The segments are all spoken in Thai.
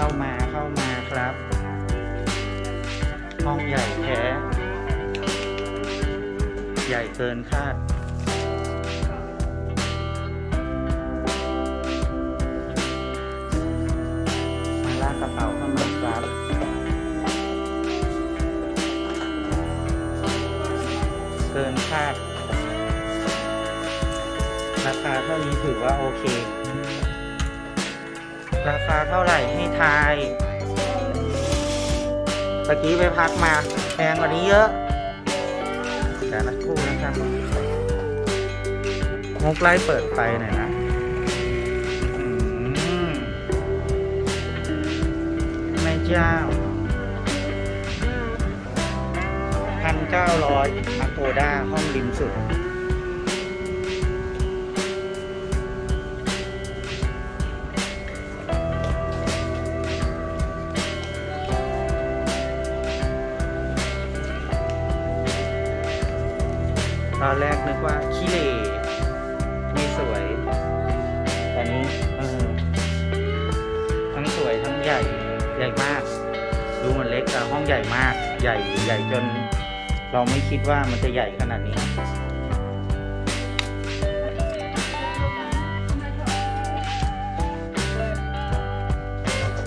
เข้ามาเข้ามาครับ ห้องใหญ่แท้ ใหญ่เกินคาด มาลากกระเป๋าเข้ามาครับเกินคาด ราคาเท่านี้ถือว่าโอเค ราคาเท่าไหร่ให้ทายตะกี้ไปพักมาแพงกว่านี้เยอะแต่ละคู่นะครับมุกไล่เปิดไฟหน่อยนะแม่เจ้าพันเก้าร้อยอโกด้าห้องริมสุด อนแรกนึกว่าขี้เหร่ไม่สวย แตอนนี้เออทั้งสวยทั้งใหญ่ใหญ่มาก ดูมันเล็กแต่ห้องใหญ่มาก ใหญ่ใหญ่จน เราไม่คิดว่ามันจะใหญ่ขนาดนี้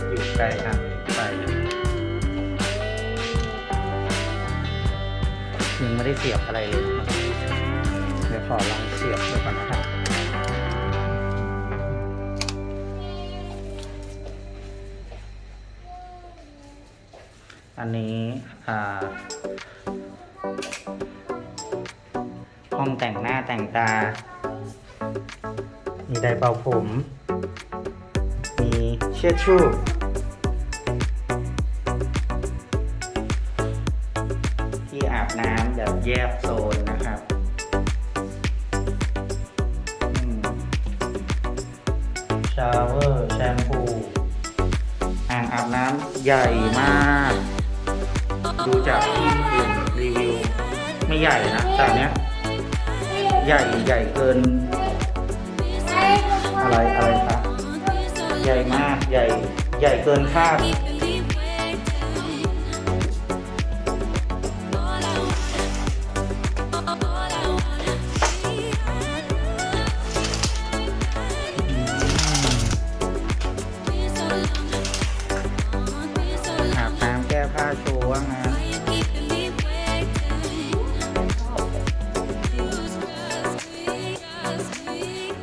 อยู่ไกลครับไปยังไม่ได้เสียบอะไรเลยนะครับ ดี๋ยวขอลองเสียบดูก่อนนะครับอันนี้ห้องแต่งหน้าแต่งตา มีไดร์เป่าผม มีเชือดชูที่อาบน้ำแบบแยกโซนนะครับาวเวอร์แชมพูอ่างอาบน้ำใหญ่มาก ดูจากที่อื่นรีวิว ไม่ใหญ่นะแต่อันเนี้ยใหญ่ใหญ่เกิน อะไรอะไรคะใหญ่มากใหญ่ใหญ่เกินคาด ว่างั้น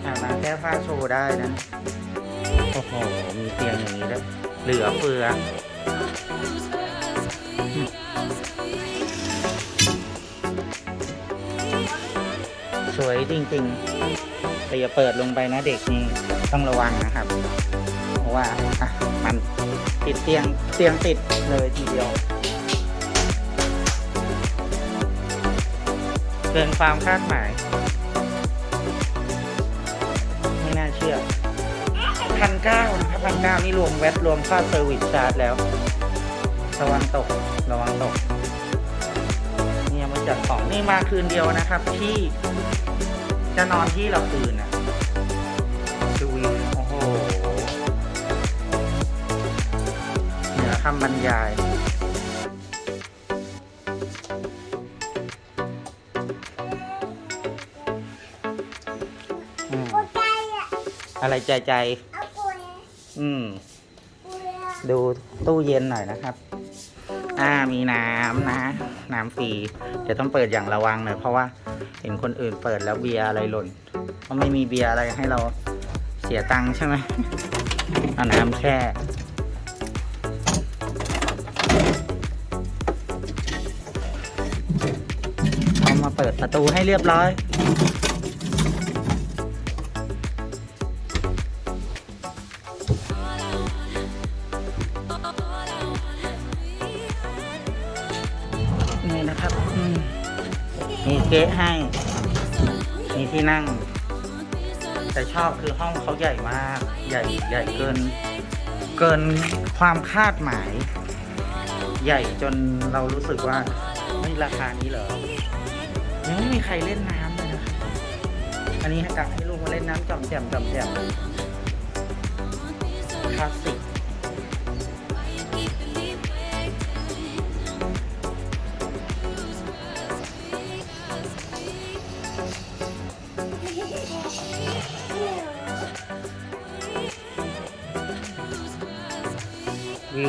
อาบน้ำแก้ผ้าโชว์ได้นะ โอ้โห มีเตียงอย่างนี้ด้วยเหลือเฟือสวยจริงๆแต่อย่าเปิดลงไปนะเด็กนี่ต้องระวังนะครับ เพราะว่าอะมันติดเตียงเตียงติดเลยทีเดียว เกินความคาดหมาย ไม่น่าเชื่อพันเก้านะครับพันเก้านี่รวมแวตรวมค่าเซอร์วิสชาร์จแล้ว ระวังตก ระวังตก เนี่ยมาจัดของนี่มาคืนเดียวนะครับ ที่จะนอนที่เราคืนนะดูวิวโอ้โหเหนือคำบรรยาย อะไรใจใจอืมดูตู้เย็นหน่อยนะครับ อ่ามีน้ำนะ น้ำฟรีเดี๋ยวต้องเปิดอย่างระวังหน่อยเพราะว่าเห็นคนอื่นเปิดแล้วเบียร์อะไรหล่นเพราะไม่มีเบียร์อะไรให้เราเสียตังค์ใช่ไหมเอาน้ำแช่เอามาเปิดประตูให้เรียบร้อย มีเก๊ะให้ มีที่นั่ง แต่ชอบคือห้องเขาใหญ่มาก ใหญ่ใหญ่เกิน เกินความคาดหมาย ใหญ่จนเรารู้สึกว่าไม่ราคานี้เหรอยังไม่มีใครเล่นน้ำเลยนะอันนี้ให้กลับให้ลูกมาเล่นน้ำจอมแจ่มจอมแจ่มคลาสสิก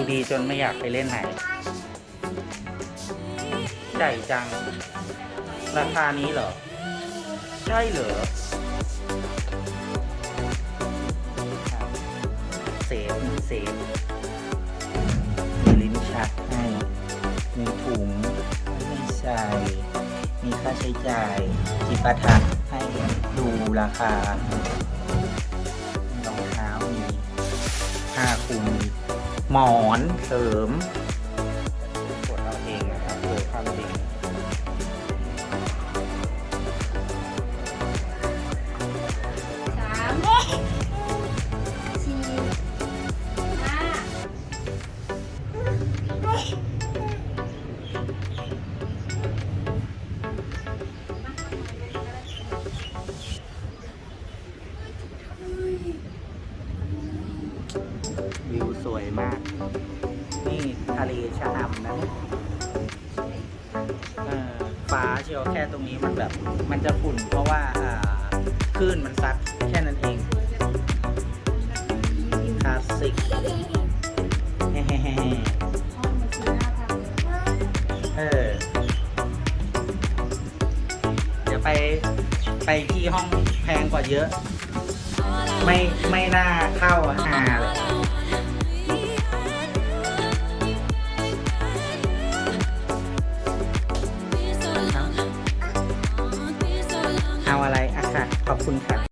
ดีจนไม่อยากไปเล่นไหนใหญ่จัง ราคานี้เหรอ ใช่เหรอเซฟเซฟมีลิ้นชักให้ มีถุงให้ใส่มีค่าใช้จ่าย จิปาถะให้ดูราคารองเท้ามีผ้าคลุม หมอนเสริม วิวสวยมาก นี่ทะเลชะอำนะฟ้าเชียวแค่ตรงนี้มันแบบ มันจะฝุ่นเพราะว่าคลื่นมันซัดแค่นั้นเองคลาสสิกเฮ้ๆห้องมันสี่ห้าพันๆเออเดี๋ยวไปไปที่ห้องแพงกว่าเยอะ ไม่ไม่น่าเข้าหา